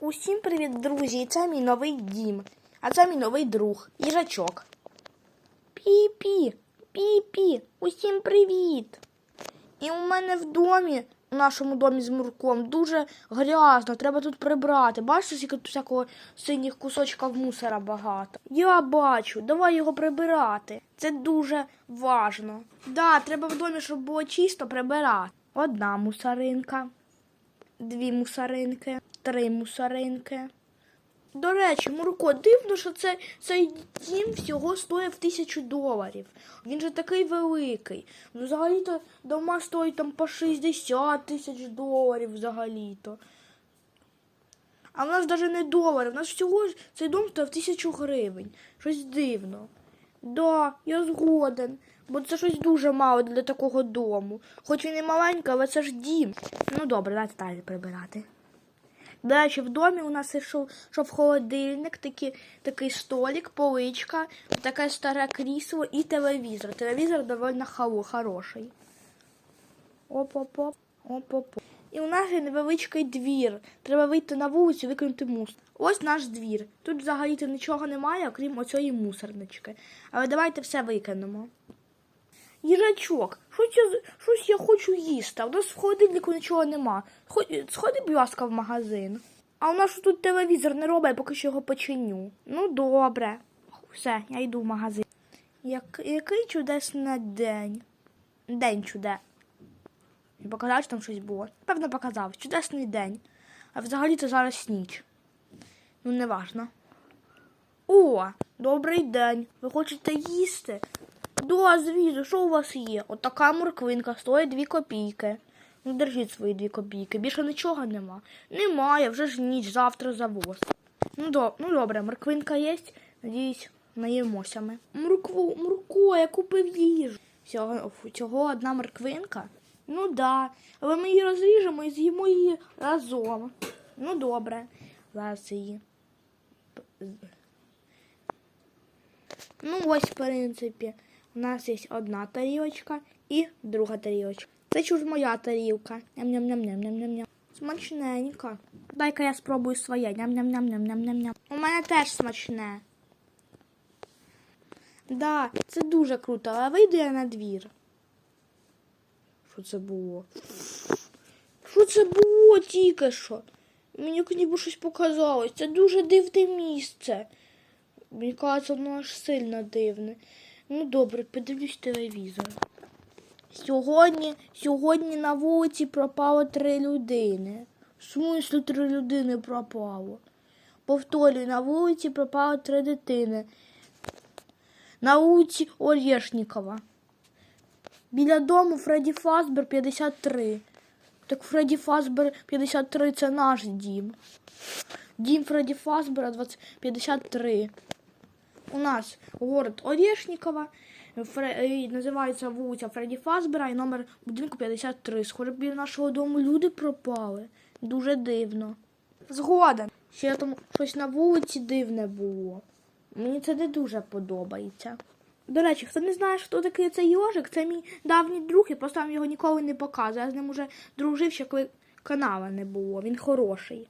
Усім привіт, друзі! Це мій новий дім. А це мій новий друг, їжачок. Пі-пі, пі-пі, усім привіт! І у мене в домі, у нашому домі з Мурком, дуже грязно, треба тут прибрати. Бачите, скільки тут всякого синіх кусочків мусора багато. Я бачу, давай його прибирати. Це дуже важно. Да, треба в домі, щоб було чисто прибирати. Одна мусоринка дві мусоринки, три мусоринки. До речі, Мурко, дивно, що це, цей дім всього стоїть в тисячу доларів. Він же такий великий. Ну, взагалі-то дома стоять там по 60 тисяч доларів взагалі-то. А в нас навіть не доларів, у нас всього цей дом стоїть в тисячу гривень. Щось дивно. Да, я згоден. Бо це щось дуже мало для такого дому. Хоч він і маленький, але це ж дім. Ну добре, давайте далі прибирати. До речі, в домі у нас ішов, ішов холодильник, такий, такий столик, поличка, таке старе крісло і телевізор. Телевізор доволі хороший. Оп-оп-оп, оп-оп-оп. І у нас є невеличкий двір. Треба вийти на вулицю і викинути мусор. Ось наш двір. Тут взагалі-то нічого немає, окрім оцієї мусорнички. Але давайте все викинемо. Їжачок, щось я, щось я хочу їсти. а У нас в холодильнику нічого нема. Сходи, будь ласка, в магазин. А у нас тут телевізор не робить, я поки що його починю. Ну, добре. Все, я йду в магазин. Як, який чудесний день. День чуде. І показав, що там щось було. Певно, показав. Чудесний день. А взагалі-то зараз ніч. Ну, не важно. О, добрий день. Ви хочете їсти? Да, звісно, що у вас є? От морквинка стоїть дві копійки. Ну, держіть свої дві копійки. Більше нічого нема. Немає, вже ж ніч, завтра завоз. Ну, до, ну добре, морквинка є. Надіюсь, наїмося ми. Моркву, Мурко, я купив їжу. Всього, цього одна морквинка? Ну да. Але ми її розріжемо і з'їмо її разом. Ну добре. Зараз її. Ну, ось, в принципі, у нас є одна тарілочка і друга тарілочка. Це чуж моя тарілка. Ням-ням-ням-ням-ням-ням. Смачненько. Дай-ка я спробую своє. Ням-ням-ням-ням-ням-ням. У мене теж смачне. Да, це дуже круто, але вийду я на двір. Що це було? Що це було тільки що? Мені ніби щось показалось. Це дуже дивне місце. Мені кажеться, воно аж сильно дивне. Ну добре, подивлюсь телевізор. Сьогодні, сьогодні на вулиці пропало три людини. В смислі три людини пропало? Повторюю, на вулиці пропало три дитини. На вулиці Орешнікова. Біля дому Фредді Фазбер 53. Так Фредді Фазбер 53 це наш дім. Дім Фредді Фазбера 20 53. У нас город Орешникова, називається вулиця Фредді Фазбера і номер будинку 53. Схоже, біля нашого дому люди пропали. Дуже дивно. Згоден. Ще там щось на вулиці дивне було. Мені це не дуже подобається. До речі, хто не знає, хто такий цей йожик, це мій давній друг, я просто вам його ніколи не показую. Я з ним уже дружив, ще коли канала не було. Він хороший.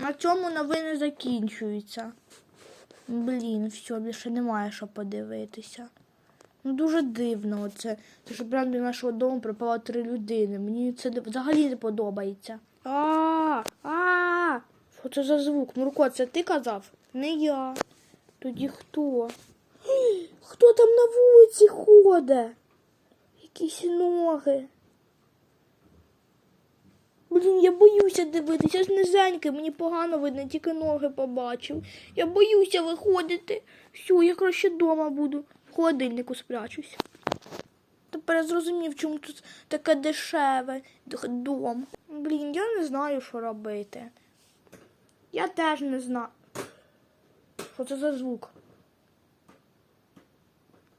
На цьому новини закінчуються. Блін, все, більше немає що подивитися. Ну дуже дивно оце. Те, що прямо до нашого дому пропало три людини. Мені це взагалі не подобається. А, а, що це за звук? Мурко, це ти казав? Не я. Тоді хто? Хто там на вулиці ходить? Якісь ноги. Блін, я боюся дивитися, я ж мені погано видно, тільки ноги побачив. Я боюся виходити. Все, я краще вдома буду. В холодильнику спрячусь. Тепер я зрозумів, чому тут таке дешеве дом. Блін, я не знаю, що робити. Я теж не знаю. Що це за звук?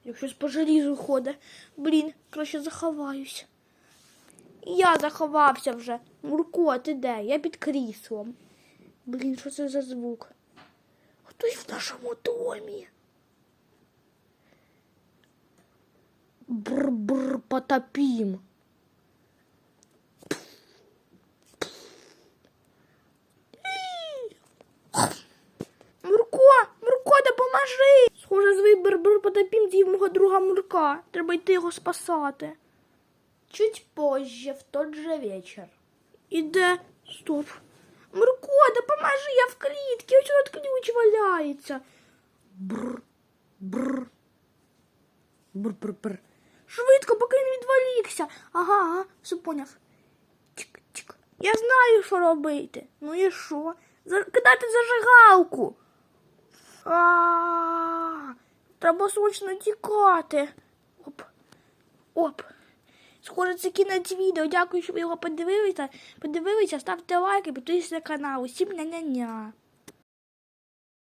Якщо по желізу ходить. Блін, краще заховаюсь. Я заховався вже. Мурко, ти де? Я під кріслом. Блін, що це за звук? Хтось в нашому домі. Бр-бр, потопім. Мурко, Мурко, допоможи! Схоже, звий бр-бр потопім з'їв мого друга Мурка. Треба йти його спасати. Чуть позже, в той же вечір. Іде. Стоп. Мурко, допоможи, я в клітці, ось тут ключ валяється. Бр. Бр. Бр-бр-бр. Швидко, поки він відволікся. Ага, ага, все поняв. Чик, чик. Я знаю, що робити. Ну і що? Кидати зажигалку. А, треба срочно тікати. Оп. Оп. Схоже, це кінець відео. Дякую, що ви його подивилися. Подивилися, ставте лайки, підписуйтесь на канал. Усім ня-ня-ня.